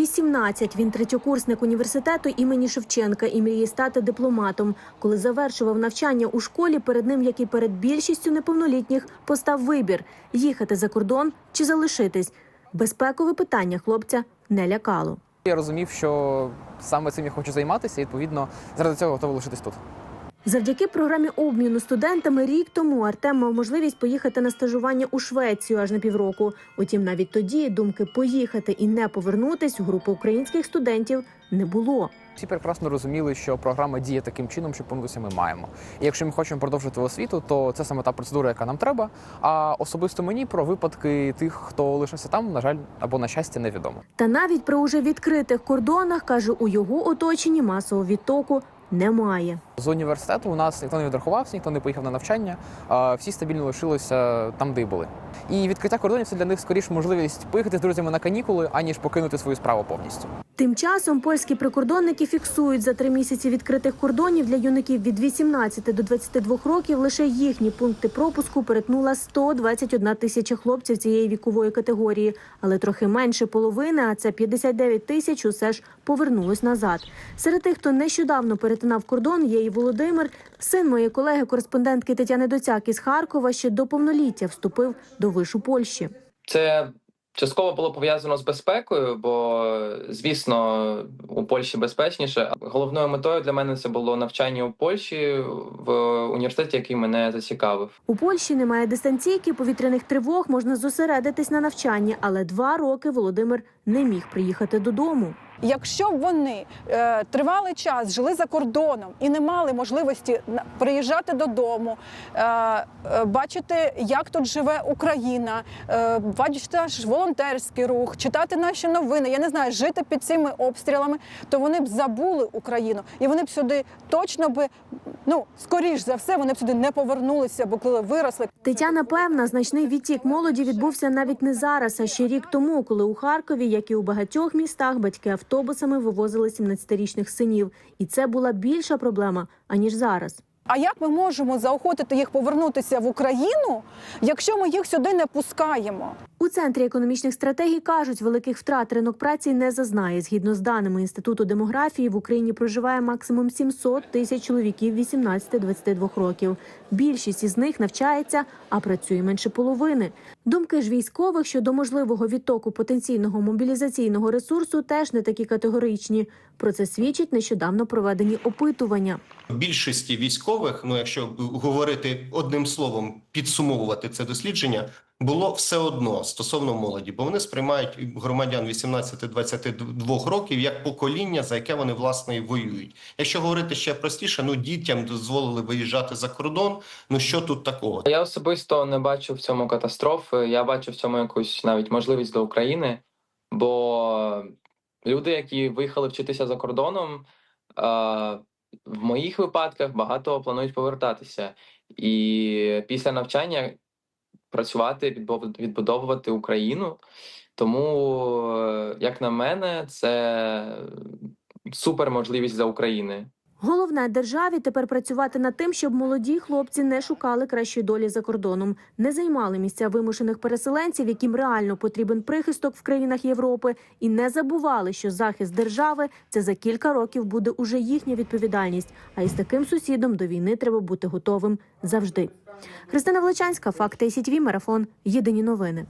18. Він третьокурсник університету імені Шевченка і мріє стати дипломатом. Коли завершував навчання у школі, перед ним, як і перед більшістю неповнолітніх, постав вибір – їхати за кордон чи залишитись. Безпекове питання хлопця не лякало. Я розумів, що саме цим я хочу займатися, і відповідно заради цього готовий лишитись тут. Завдяки програмі обміну студентами рік тому Артем мав можливість поїхати на стажування у Швецію аж на півроку. Утім, навіть тоді думки поїхати і не повернутись у групу українських студентів не було. Всі прекрасно розуміли, що програма діє таким чином, що повернутися ми маємо. І якщо ми хочемо продовжити освіту, то це саме та процедура, яка нам треба. А особисто мені про випадки тих, хто лишився там, на жаль, або на щастя, невідомо. Та навіть при уже відкритих кордонах каже, у його оточенні масового відтоку немає. З університету у нас ніхто не відрахувався, ніхто не поїхав на навчання. Всі стабільно лишилися там, де були. І відкриття кордонів це для них скоріш можливість поїхати з друзями на канікули, аніж покинути свою справу повністю. Тим часом польські прикордонники фіксують за три місяці відкритих кордонів для юнаків від 18 до 22 років. Лише їхні пункти пропуску перетнула 121 тисяча хлопців цієї вікової категорії, але трохи менше половини, а це 59 тисяч, усе ж повернулось назад. Серед тих, хто нещодавно перетинав кордон, є і Володимир, син моєї колеги-кореспондентки Тетяни Доцяк із Харкова, ще до повноліття вступив до вишу Польщі. Це частково було пов'язано з безпекою, бо звісно у Польщі безпечніше. Головною метою для мене це було навчання у Польщі в університеті, який мене зацікавив. У Польщі немає дистанційки, повітряних тривог, можна зосередитись на навчанні, але два роки Володимир не міг приїхати додому. Якщо б вони е, тривалий час жили за кордоном і не мали можливості приїжджати додому, е, е, бачити, як тут живе Україна, е, бачити наш волонтерський рух, читати наші новини, я не знаю, жити під цими обстрілами, то вони б забули Україну, і вони б сюди точно би, ну скоріш за все, вони б сюди не повернулися, бо коли виросли. Тетяна певна, значний відтік молоді відбувся навіть не зараз, а ще рік тому, коли у Харкові, як і у багатьох містах, батьки автобусами вивозили 17-річних синів. І це була більша проблема аніж зараз. А як ми можемо заохотити їх повернутися в Україну, якщо ми їх сюди не пускаємо? У центрі економічних стратегій кажуть, великих втрат ринок праці не зазнає. Згідно з даними інституту демографії, в Україні проживає максимум 700 тисяч чоловіків 18-22 років. Більшість із них навчається, а працює менше половини. Думки ж військових щодо можливого відтоку потенційного мобілізаційного ресурсу теж не такі категоричні. Про це свідчать нещодавно проведені опитування. більшості військових, ну якщо говорити одним словом, підсумовувати це дослідження, було все одно стосовно молоді, бо вони сприймають громадян 18-22 років як покоління, за яке вони власне і воюють. Якщо говорити ще простіше, ну дітям дозволили виїжджати за кордон. Ну що тут такого? Я особисто не бачу в цьому катастрофи. Я бачу в цьому якусь навіть можливість для України, бо люди, які виїхали вчитися за кордоном, в моїх випадках багато планують повертатися. І після навчання працювати, відбудовувати Україну. Тому, як на мене, це супер можливість для України. Головне державі тепер працювати над тим, щоб молоді хлопці не шукали кращої долі за кордоном, не займали місця вимушених переселенців, яким реально потрібен прихисток в країнах Європи, і не забували, що захист держави це за кілька років буде уже їхня відповідальність. А із таким сусідом до війни треба бути готовим завжди. Христина Величанська, факти СІТВ, марафон. Єдині новини.